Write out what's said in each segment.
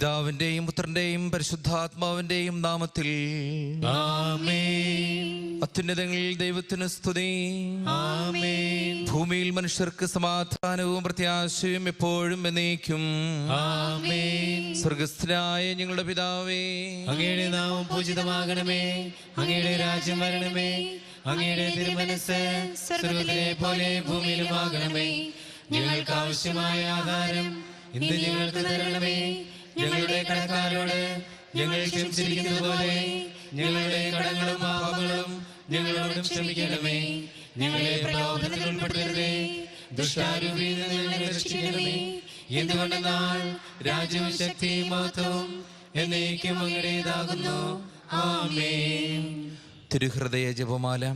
പിതാവിന്റെയും പുത്രന്റെയും പരിശുദ്ധാത്മാവിന്റെയും നാമത്തിൽ. അത്യുന്നതങ്ങളിൽ ദൈവത്തിന് സ്തുതി. ഭൂമിയിൽ മനുഷ്യർക്ക് സമാധാനവും പ്രത്യാശയും എപ്പോഴും എന്നേക്കും. സ്വർഗസ്ഥനായ ഞങ്ങളുടെ പിതാവേ. അങ്ങയുടെ നാമം പൂജിതമാകണമേ. അങ്ങയുടെ രാജ്യം വരണമേ. അങ്ങയുടെ തിരുമനസ് സ്വർഗത്തിലെ പോലെ ഭൂമിയിലുമാകണമേ. ഞങ്ങൾക്ക് ആവശ്യമായ ആധാരം ഇന്ന് ഞങ്ങൾക്ക് തരണമേ. ഞങ്ങളുടെ കടക്കാരോട് ഞങ്ങൾ ക്ഷമിച്ചിരിക്കുന്നത് പോലെ ഞങ്ങളുടെ കടങ്ങളും പാപങ്ങളും ഞങ്ങളോടും ക്ഷമിക്കണമേ. ഞങ്ങളെ പ്രലോഭനത്തിൽ ഉൾപ്പെടുത്തരുതേ. ദുഷ്ടാരൂപിയിൽ നിന്ന് രക്ഷിക്കണമേ. എന്തുകൊണ്ടെന്നാൽ രാജ്യവും ശക്തിയും മാത്രം എന്നേക്കും അങ്ങടേതാകുന്നു തിരുഹൃദയ ജപമാല.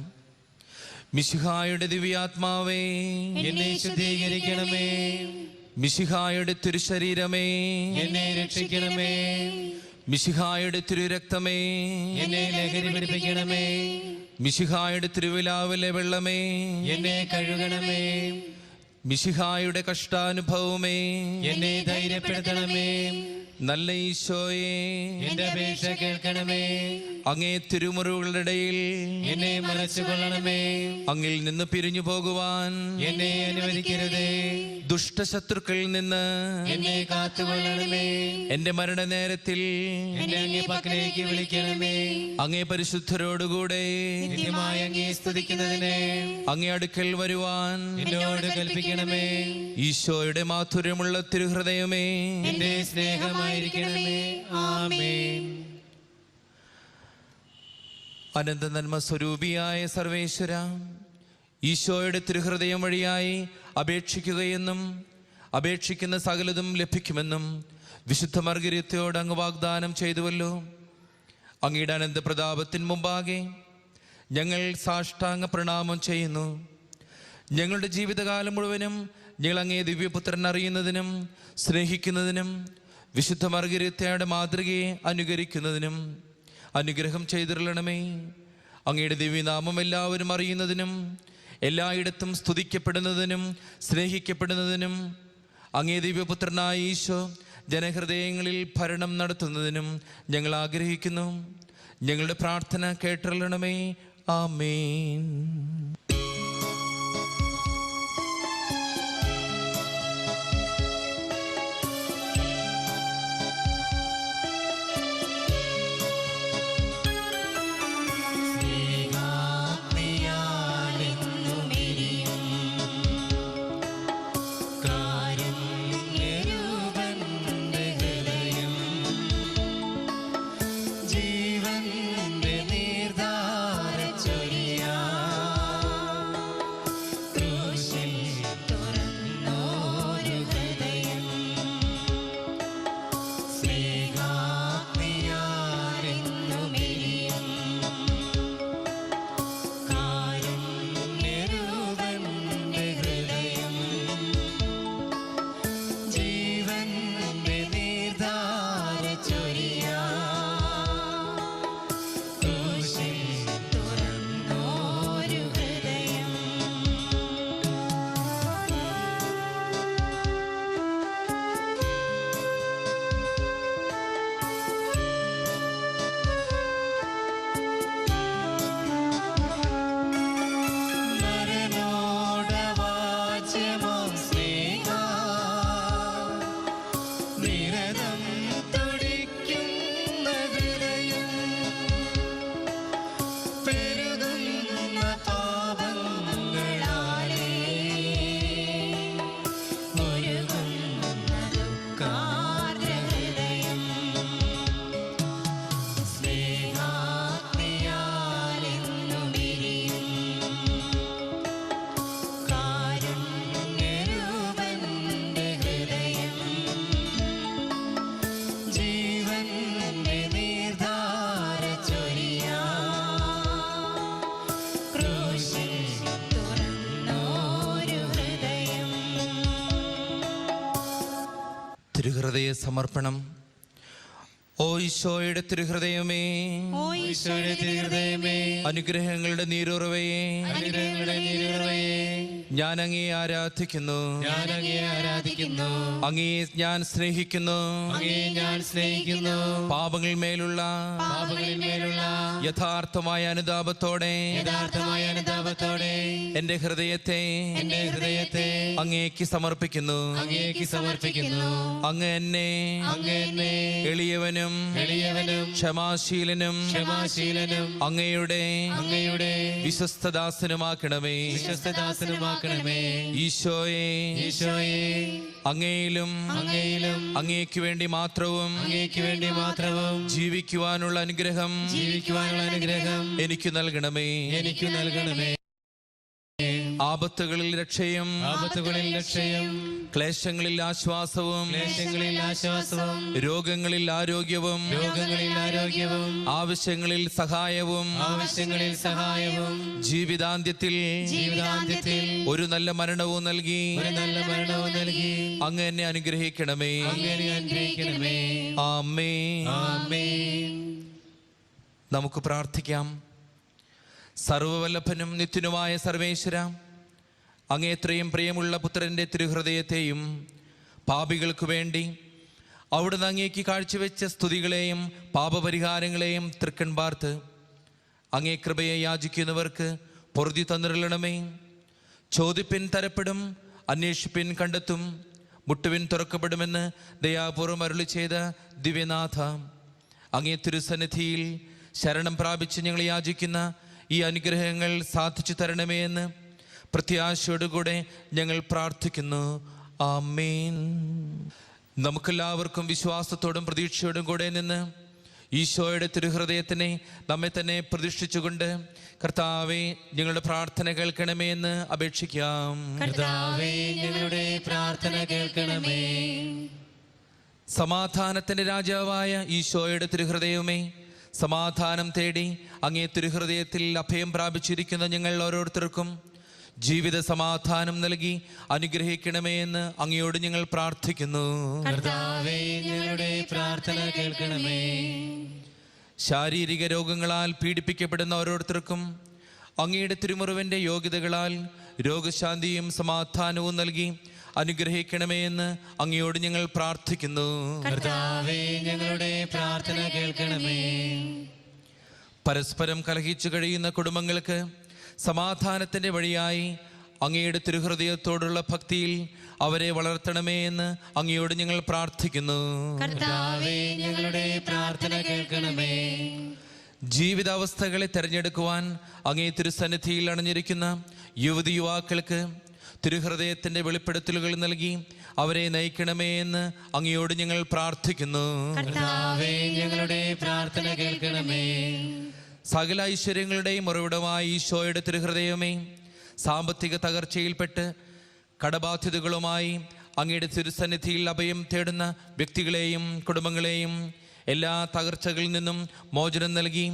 മിശിഹായുടെ ദിവ്യാത്മാവേ എന്നെ ശുദ്ധീകരിക്കണമേ. മിശിഹായുടെ തിരുശരീരമേ. എന്നെ രക്ഷിക്കണമേ. മിശിഹായുടെ തിരുരക്തമേ. എന്നെ ലഹരി പിടിപ്പിക്കണമേ. മിശിഹായുടെ തിരുവിലാവിലെ വെള്ളമേ. എന്നെ കഴുകണമേ. മിശിഹായുടെ കഷ്ടാനുഭവമേ. എന്നെ ധൈര്യപ്പെടുത്തണമേ. നല്ല ഈശോയെ. എന്റെ അപേക്ഷ കേൾക്കണമേ. അങ്ങേ തിരുമുറിവുകളുടെ ഇടയിൽ എന്നെ മറച്ചുകൊള്ളണമേ. അങ്ങിൽ നിന്ന് പിരിഞ്ഞു പോകുവാൻ എന്നെ അനുവദിക്കരുതേ. ദുഷ്ടശത്രുക്കളിൽ നിന്ന് എന്നെ കാത്തുകൊള്ളണമേ. എന്റെ മരണനേരത്തിൽ എന്നെ അങ്ങേ പക്കലേക്ക് വിളിക്കണമേ. അങ്ങേ പരിശുദ്ധരോടുകൂടെ നിത്യമായി അങ്ങേ സ്തുതിക്കുന്നതിന്. അങ്ങേ അടുക്കൽ വരുവാൻ എന്നോട് കൽപ്പിക്കണമേ. ഈശോയുടെ മാധുര്യമുള്ള തിരുഹൃദയമേ. എന്റെ സ്നേഹമായിരിക്കണമേ ആമേൻ. അനന്ത നന്മ സ്വരൂപിയായ സർവേശ്വര ഈശോയുടെ തിരുഹൃദയം വഴിയായി അപേക്ഷിക്കുകയെന്നും അപേക്ഷിക്കുന്ന സകലതും ലഭിക്കുമെന്നും വിശുദ്ധ മർഗര്യത്തോട് അങ്ങ് വാഗ്ദാനം ചെയ്തുവല്ലോ. അങ്ങയുടെ അനന്ത പ്രതാപത്തിന് മുമ്പാകെ ഞങ്ങൾ സാഷ്ടാംഗ പ്രണാമം ചെയ്യുന്നു. ഞങ്ങളുടെ ജീവിതകാലം മുഴുവനും ഞങ്ങൾ അങ്ങേ ദിവ്യപുത്രൻ അറിയുന്നതിനും സ്നേഹിക്കുന്നതിനും വിശുദ്ധ മർഗര്യത്തയുടെ മാതൃകയെ അനുകരിക്കുന്നതിനും അനുഗ്രഹം ചെയ്തിരളണമേ. അങ്ങയുടെ ദിവ്യനാമം എല്ലാവരും അറിയുന്നതിനും എല്ലായിടത്തും സ്തുതിക്കപ്പെടുന്നതിനും സ്നേഹിക്കപ്പെടുന്നതിനും അങ്ങേ ദിവ്യപുത്രനായ ഈശോ ജനഹൃദയങ്ങളിൽ ഭരണം നടത്തുന്നതിനും ഞങ്ങൾ ആഗ്രഹിക്കുന്നു. ഞങ്ങളുടെ പ്രാർത്ഥന കേട്ടറിയണമേ ആമേൻ. സമർപ്പണം. ഓ ഈശോയുടെ തിരുഹൃദയമേ ഈശോയുടെ തിരുഹൃദയമേ അനുഗ്രഹങ്ങളുടെ നീരുറവയെ അനുഗ്രഹങ്ങളുടെ നീരുറവയെ ഞാൻ അങ്ങേ ആരാധിക്കുന്നു. ഞാൻ അങ്ങേ ആരാധിക്കുന്നു. അങ്ങേ ഞാൻ സ്നേഹിക്കുന്നു. അങ്ങേ ഞാൻ സ്നേഹിക്കുന്നു. പാപങ്ങൾ മേലുള്ള പാപങ്ങളിൽ മേലുള്ള യഥാർത്ഥമായ അനുതാപത്തോടെ യഥാർത്ഥമായ അനുതാപത്തോടെ എന്റെ ഹൃദയത്തെ എന്റെ ഹൃദയത്തെ അങ്ങേക്ക് സമർപ്പിക്കുന്നു. അങ്ങേക്ക് സമർപ്പിക്കുന്നു. അങ്ങ് എന്നെ അങ്ങ് എന്നെ എളിയവനും എളിയവനും ക്ഷമാശീലനും ക്ഷമാശീലനും അങ്ങയുടെ അങ്ങയുടെ വിശ്വസ്തദാസനുമാക്കണമേ. വിശ്വസ്തദാസനുമാക്കണമേ. ഈശോയെ ഈശോയെ അങ്ങയിലും അങ്ങയിലും അങ്ങേക്ക് വേണ്ടി മാത്രവും അങ്ങേക്ക് വേണ്ടി മാത്രവും ജീവിക്കുവാനുള്ള അനുഗ്രഹം ജീവിക്കുവാനുള്ള അനുഗ്രഹം എനിക്ക് നൽകണമേ. എനിക്ക് നൽകണമേ. ആപത്തുകളിൽ രക്ഷയും. ആപത്തുകളിൽ രക്ഷയും. ക്ലേശങ്ങളിൽ ആശ്വാസവും. ക്ലേശങ്ങളിൽ ആശ്വാസവും. രോഗങ്ങളിൽ ആരോഗ്യവും. രോഗങ്ങളിൽ ആരോഗ്യവും. ആവശ്യങ്ങളിൽ സഹായവും. ആവശ്യങ്ങളിൽ സഹായവും. ജീവിതാന്ത്യത്തിൽ ജീവിതാന്ത്യത്തിൽ ഒരു നല്ല മരണവും നൽകി. ഒരു നല്ല മരണവും നൽകി. അങ്ങ് എന്നെ അനുഗ്രഹിക്കണമേ. അങ്ങനെ അനുഗ്രഹിക്കണമേ. ആമേ ആമേ നമുക്ക് പ്രാർത്ഥിക്കാം. സർവവല്ലഭനും നിത്യനുമായ സർവേശ്വര അങ്ങേത്രയും പ്രിയമുള്ള പുത്രന്റെ തിരുഹൃദയത്തെയും പാപികൾക്കു വേണ്ടി അവിടുന്ന് അങ്ങേക്ക് കാഴ്ചവെച്ച സ്തുതികളെയും പാപപരിഹാരങ്ങളെയും തൃക്കൺ പാർത്ത് അങ്ങേ കൃപയെ യാചിക്കുന്നവർക്ക് പൊറുതി തന്നിരളണമേ ചോദിപ്പിൻ തരപ്പെടും അന്വേഷിപ്പിൻ കണ്ടെത്തും മുട്ടുവിൻ തുറക്കപ്പെടുമെന്ന് ദയാപൂർവം അരുളി ചെയ്ത ദിവ്യനാഥ അങ്ങേ തിരുസന്നിധിയിൽ ശരണം പ്രാപിച്ച് ഞങ്ങൾ യാചിക്കുന്ന ഈ അനുഗ്രഹങ്ങൾ സാധിച്ചു തരണമേ എന്ന് പ്രത്യാശയോടുകൂടെ ഞങ്ങൾ പ്രാർത്ഥിക്കുന്നു. ആമേൻ. നമുക്കെല്ലാവർക്കും വിശ്വാസത്തോടും പ്രതീക്ഷയോടും കൂടെ നിന്ന് ഈശോയുടെ തിരുഹൃദയത്തിനെ നമ്മെ തന്നെ പ്രതിഷ്ഠിച്ചുകൊണ്ട് കർത്താവെ ഞങ്ങളുടെ പ്രാർത്ഥന കേൾക്കണമേ എന്ന് അപേക്ഷിക്കാം. കർത്താവേ ഞങ്ങളുടെ പ്രാർത്ഥന കേൾക്കണമേ. സമാധാനത്തിന്റെ രാജാവായ ഈശോയുടെ തിരുഹൃദയവുമേ സമാധാനം തേടി അങ്ങേ തിരുഹൃദയത്തിൽ അഭയം പ്രാപിച്ചിരിക്കുന്ന ഞങ്ങൾ ഓരോരുത്തർക്കും ജീവിത സമാധാനം നൽകി അനുഗ്രഹിക്കണമേ എന്ന് അങ്ങയോട് ഞങ്ങൾ പ്രാർത്ഥിക്കുന്നു. പ്രാർത്ഥന കേൾക്കണമേ. ശാരീരിക രോഗങ്ങളാൽ പീഡിപ്പിക്കപ്പെടുന്ന ഓരോരുത്തർക്കും അങ്ങയുടെ തിരുമുറിവിന്റെ യോഗ്യതകളാൽ രോഗശാന്തിയും സമാധാനവും നൽകി അനുഗ്രഹിക്കണമേ എന്ന് അങ്ങയോട് ഞങ്ങൾ പ്രാർത്ഥിക്കുന്നു. ഞങ്ങളുടെ പ്രാർത്ഥന കേൾക്കണമേ. പരസ്പരം കലഹിച്ചു കഴിയുന്ന കുടുംബങ്ങൾക്ക് സമാധാനത്തിന്റെ വഴിയായി അങ്ങയുടെ തിരുഹൃദയത്തോടുള്ള ഭക്തിയിൽ അവരെ വളർത്തണമേ എന്ന് അങ്ങയോട് ഞങ്ങൾ പ്രാർത്ഥിക്കുന്നു. ഞങ്ങളുടെ പ്രാർത്ഥന കേൾക്കണമേ. ജീവിതാവസ്ഥകളെ തിരഞ്ഞെടുക്കുവാൻ അങ്ങേ തിരുസന്നിധിയിൽ അണഞ്ഞിരിക്കുന്ന യുവതി യുവാക്കൾക്ക് തിരുഹൃദയത്തിന്റെ വെളിപ്പെടുത്തലുകൾ നൽകി അവരെ നയിക്കണമേ എന്ന് അങ്ങയോട് ഞങ്ങൾ പ്രാർത്ഥിക്കുന്നു. ഞങ്ങളുടെ പ്രാർത്ഥന കേൾക്കണമേ. സകല ഐശ്വര്യങ്ങളുടെയും ഉറവിടമായ ഈശോയുടെ തിരുഹൃദയമേ സാമ്പത്തിക തകർച്ചയിൽപ്പെട്ട് കടബാധ്യതകളുമായി അങ്ങയുടെ തിരുസന്നിധിയിൽ അഭയം തേടുന്ന വ്യക്തികളെയും കുടുംബങ്ങളെയും എല്ലാ തകർച്ചകളിൽ നിന്നും മോചനം നൽകി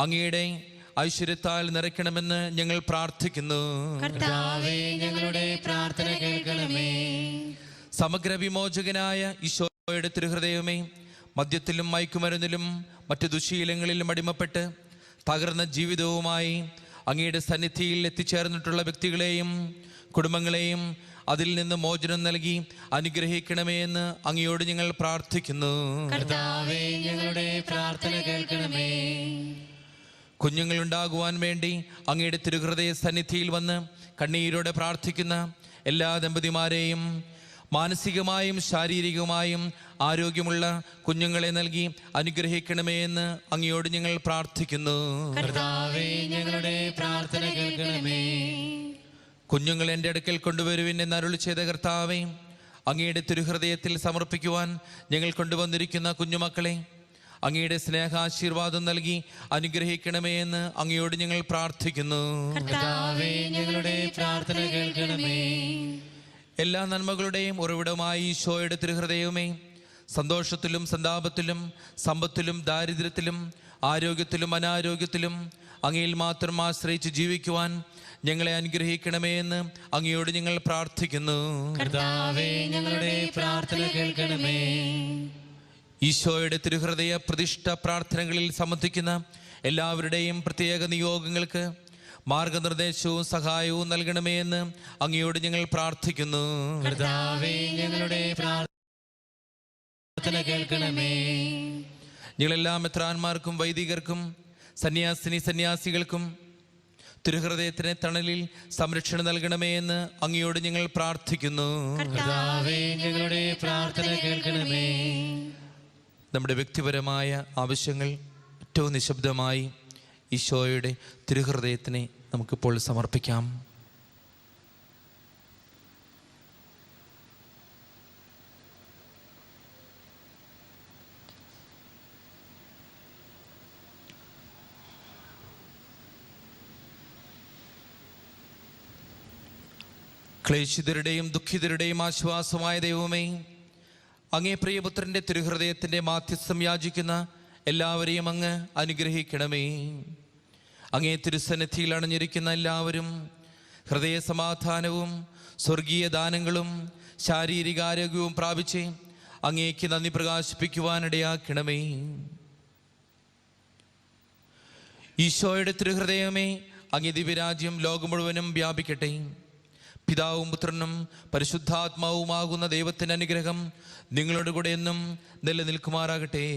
അങ്ങയുടെ ഐശ്വര്യത്താൽ നിറയ്ക്കണമെന്ന് ഞങ്ങൾ പ്രാർത്ഥിക്കുന്നു. കർത്താവേ ഞങ്ങളുടെ പ്രാർത്ഥന കേൾക്കണമേ. സമഗ്ര വിമോചകനായ ഈശോയുടെ തിരുഹൃദയമേ മദ്യത്തിലും മയക്കുമരുന്നിലും മറ്റു ദുശീലങ്ങളിലും അടിമപ്പെട്ട് തകർന്ന ജീവിതവുമായി അങ്ങയുടെ സന്നിധിയിൽ എത്തിച്ചേർന്നിട്ടുള്ള വ്യക്തികളെയും കുടുംബങ്ങളെയും അതിൽ നിന്ന് മോചനം നൽകി അനുഗ്രഹിക്കണമേ എന്ന് അങ്ങയോട് ഞങ്ങൾ പ്രാർത്ഥിക്കുന്നു. ഞങ്ങളുടെ പ്രാർത്ഥന കുഞ്ഞുങ്ങളുണ്ടാകുവാൻ വേണ്ടി അങ്ങയുടെ തിരുഹൃദയ സന്നിധിയിൽ വന്ന് കണ്ണീരോടെ പ്രാർത്ഥിക്കുന്ന എല്ലാ ദമ്പതിമാരെയും മാനസികമായും ശാരീരികമായും ആരോഗ്യമുള്ള കുഞ്ഞുങ്ങളെ നൽകി അനുഗ്രഹിക്കണമേ എന്ന് അങ്ങയോട് ഞങ്ങൾ പ്രാർത്ഥിക്കുന്നു. ഞങ്ങളുടെ പ്രാർത്ഥന കേൾക്കണമേ. കുഞ്ഞുങ്ങൾ എന്റെ അടുക്കൽ കൊണ്ടുവരുവിൻ എന്ന് അരുളി ചെയ്ത കർത്താവേ അങ്ങയുടെ തിരുഹൃദയത്തിൽ സമർപ്പിക്കുവാൻ ഞങ്ങൾ കൊണ്ടുവന്നിരിക്കുന്ന കുഞ്ഞുമക്കളെ അങ്ങയുടെ സ്നേഹാശീർവാദം നൽകി അനുഗ്രഹിക്കണമേ എന്ന് അങ്ങയോട് ഞങ്ങൾ പ്രാർത്ഥിക്കുന്നു. ഞങ്ങളുടെ പ്രാർത്ഥന കേൾക്കണമേ. എല്ലാ നന്മകളുടെയും ഉറവിടമായി ഈശോയുടെ തിരുഹൃദയവുമേ സന്തോഷത്തിലും സന്താപത്തിലും സമ്പത്തിലും ദാരിദ്ര്യത്തിലും ആരോഗ്യത്തിലും അനാരോഗ്യത്തിലും അങ്ങയിൽ മാത്രം ആശ്രയിച്ച് ജീവിക്കുവാൻ ഞങ്ങളെ അനുഗ്രഹിക്കണമേ എന്ന് അങ്ങയോട് ഞങ്ങൾ പ്രാർത്ഥിക്കുന്നു. ഞങ്ങളുടെ പ്രാർത്ഥന കേൾക്കണമേ. ഈശോയുടെ തിരുഹൃദയ പ്രതിഷ്ഠ പ്രാർത്ഥനകളിൽ സംബന്ധിക്കുന്ന എല്ലാവരുടെയും പ്രത്യേക നിയോഗങ്ങൾക്ക് മാർഗനിർദ്ദേശവും സഹായവും നൽകണമേ എന്ന് അങ്ങയോട് ഞങ്ങൾ പ്രാർത്ഥിക്കുന്നു. ഞങ്ങളുടെ പ്രാർത്ഥന കേൾക്കണമേ. ഞങ്ങളെല്ലാ മെത്രാന്മാർക്കും വൈദികർക്കും സന്യാസിനി സന്യാസികൾക്കും തിരുഹൃദയത്തിന് തണലിൽ സംരക്ഷണം നൽകണമേ എന്ന് അങ്ങയോട് ഞങ്ങൾ പ്രാർത്ഥിക്കുന്നു. ഞങ്ങളുടെ പ്രാർത്ഥന കേൾക്കണമേ. നമ്മുടെ വ്യക്തിപരമായ ആവശ്യങ്ങൾ ഏറ്റവും നിശബ്ദമായി ഈശോയുടെ തിരുഹൃദയത്തിനെ നമുക്കിപ്പോൾ സമർപ്പിക്കാം. ക്ലേശിതരുടെയും ദുഃഖിതരുടെയും ആശ്വാസമായ ദൈവമേ അങ്ങേ പ്രിയപുത്രന്റെ തിരുഹൃദയത്തിന്റെ മാധ്യസ്ഥം യാചിക്കുന്ന എല്ലാവരെയും അങ്ങ് അനുഗ്രഹിക്കണമേ. അങ്ങേ തിരുസന്നിധിയിൽ അണഞ്ഞിരിക്കുന്ന എല്ലാവരും ഹൃദയ സമാധാനവും സ്വർഗീയ ദാനങ്ങളും ശാരീരികാരോഗ്യവും പ്രാപിച്ച് അങ്ങേക്ക് നന്ദി പ്രകാശിപ്പിക്കുവാനിടയാക്കണമേ. ഈശോയുടെ തിരുഹൃദയമേ അങ്ങേ ദിവ്യരാജ്യം ലോകം മുഴുവനും വ്യാപിക്കട്ടെ. പിതാവും പുത്രനും പരിശുദ്ധാത്മാവുമാകുന്ന ദൈവത്തിന്റെ അനുഗ്രഹം നിങ്ങളുടെ കൂടെ എന്നും നിലനിൽക്കുമാറാകട്ടെ.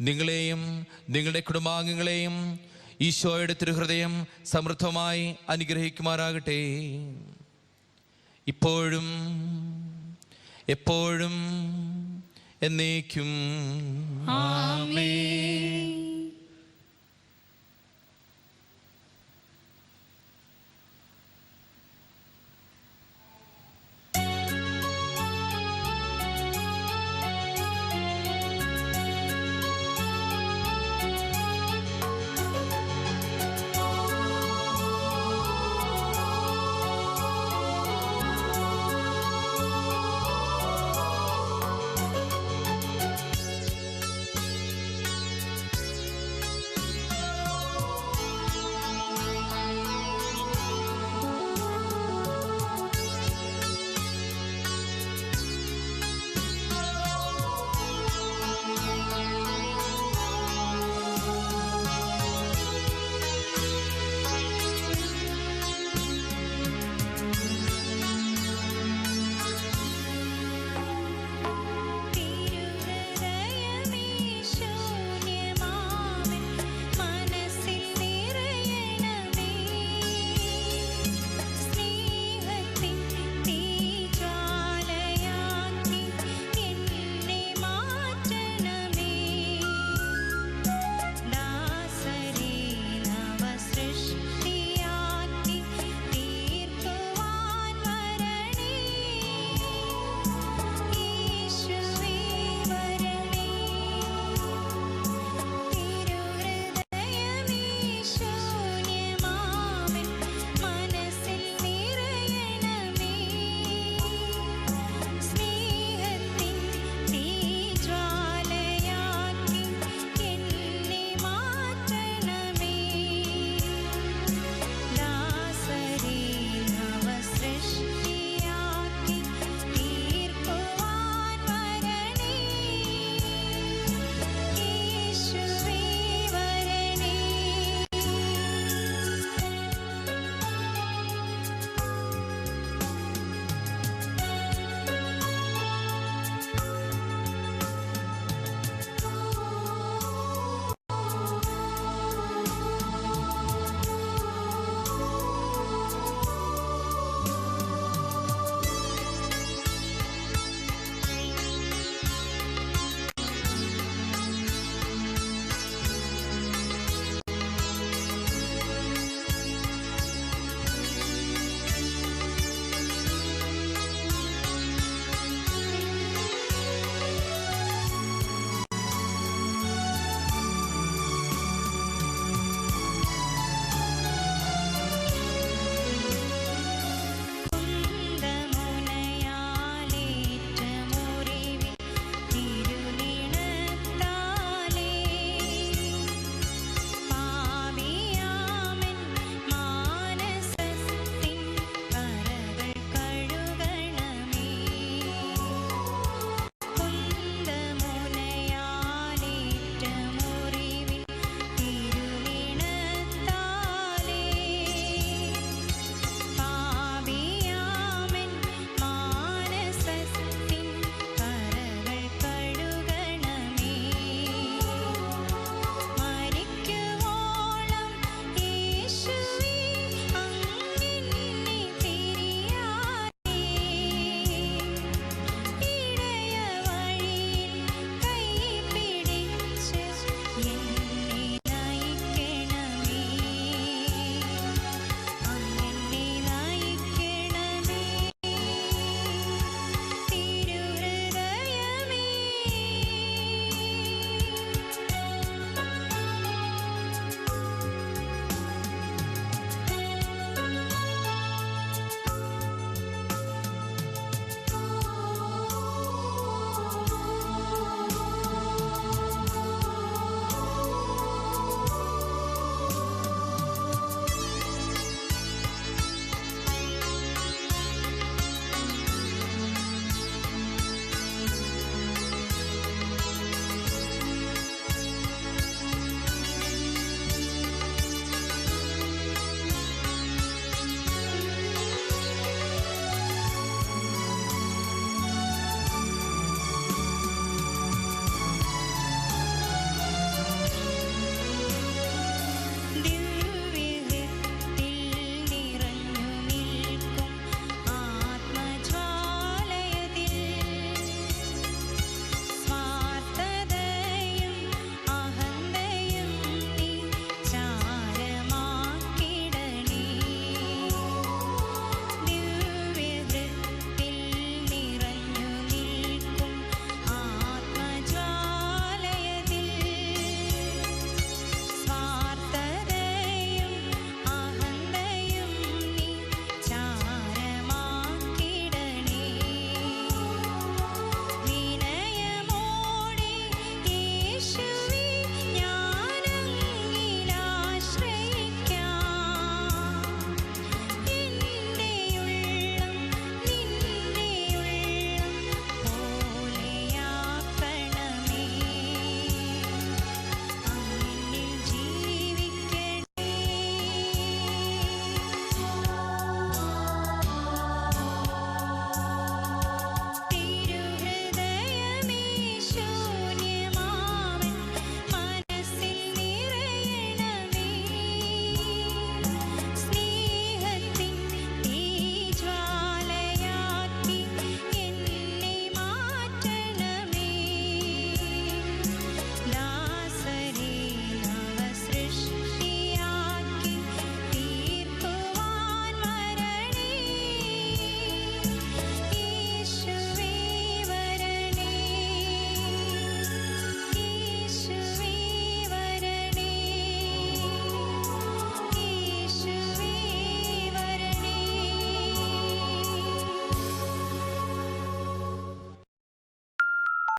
നിങ്ങളെയും നിങ്ങളുടെ കുടുംബാംഗങ്ങളെയും ഈശോയുടെ തിരുഹൃദയം സമൃദ്ധമായി അനുഗ്രഹിക്കുമാറാകട്ടെ. ഇപ്പോഴും എപ്പോഴും എന്നേക്കും. ആമേൻ.